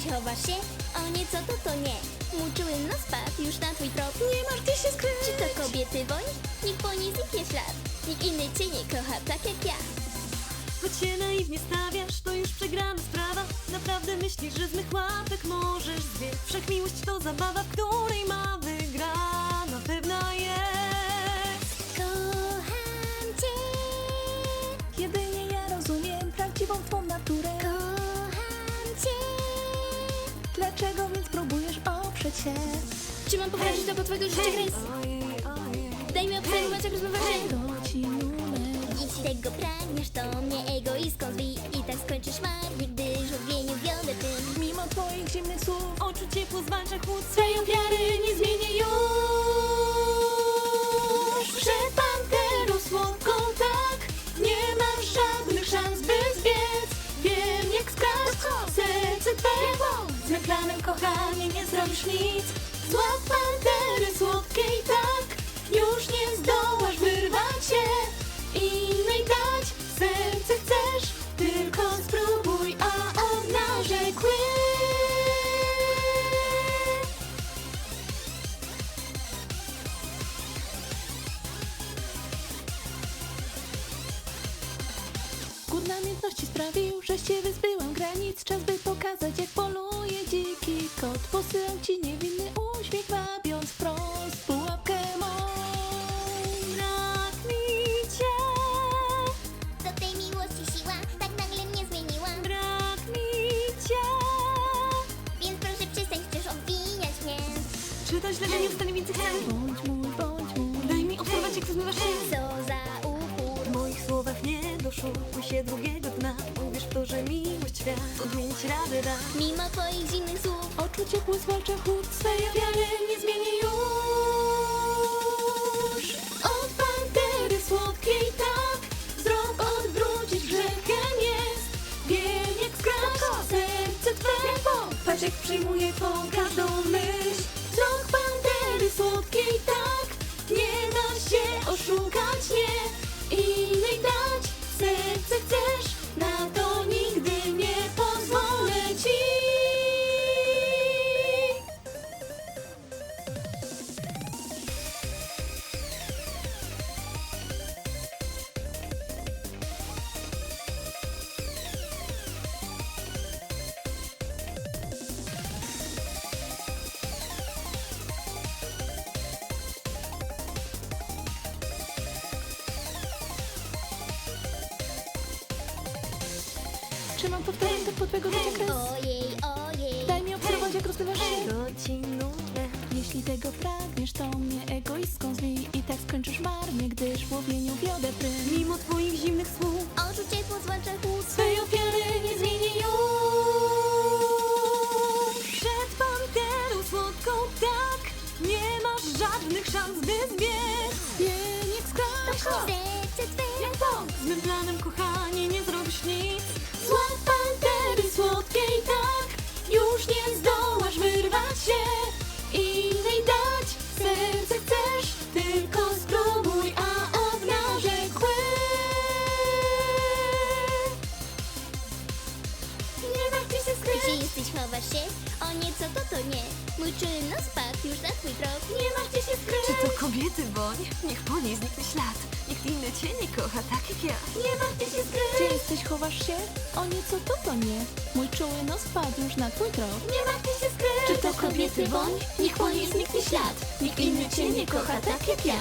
chowasz się? O nie, co to, to nie. Mój czuły nos padł już na twój trop. Nie masz gdzie się skryć Czy to kobiety woń? Nikt po niej zniknie ślad. Nikt inny cię nie kocha tak jak ja. Choć się naiwnie stawiasz, to już przegrana sprawa Naprawdę myślisz, że z mych łapek możesz zbiec Wszechmiłość to zabawa, w której ma się? Czy mam powtórzyć to po twojego życia! Grace? Daj mi obserwować, jak rozmawiasz. To ci numer Jeśli tego pragniesz, to mnie egoistką zwij I tak skończysz marnie, gdyż w odwieniu wiodę tym Mimo twoich zimnych słów Oczu ciepło zwalcza chłód Swej ofiary Planem kochanie nie zrobisz nic. Złap Namiętności sprawił, że się wyzbyłam granic. Czas by pokazać jak poluje dziki kot. Posyłam ci niewinny uśmiech wabiąc wprost pułapkę mą Brak mi cię, Do tej miłości siła tak nagle mnie zmieniła. Brak mi cię. Więc proszę przestań, chcesz obwiniać mnie. Czy to źle, że nie dostanie więcej chęci? Bądź mój, bądź mój. Daj mi obserwować, jak to zmywasz nie doszukuj się drugiego dna. Uwierz w to, że miłość świat odmienić radę da. Mimo twoich zimnych słów Oczu ciepło zwalcza chłód Swej ofiary nie zmienię już. Od pantery słodkiej tak, wzrok odwrócić grzechem jest. Wiem jak skraść serce twe. Patrz jak przyjmuję twą każdą myśl. Wzrok pantery słodkiej tak, nie da się oszukać, nie. Innej Czy mam powtarzać to po twojego życia kres? Ojej, ojej. Daj mi obserwować jak rozpływasz się. To. Jeśli tego pragniesz, to mnie egoistką zwij I tak skończysz marnie, gdyż w łowieniu wiodę prym Mimo twoich zimnych słów Oczu ciepło zwalcza chłód. Swej ofiary nie zmienię już. Przed panterą słodką tak Nie masz żadnych szans, by zbiec. Skraść się? O nie, co to, to nie. Mój czuły nos padł już na twój trop Nie macie się skryć Czy to kobiety woń? Niech po niej zniknie ślad. Nikt inny cię nie kocha tak jak ja. Nie macie się skryć Gdzie jesteś, chowasz się? O nie, co to, to nie. Mój czuły nos padł już na twój trop Nie macie się skryć Czy to kobiety woń? Niech po niej zniknie ślad. Nikt inny cię nie kocha tak jak ja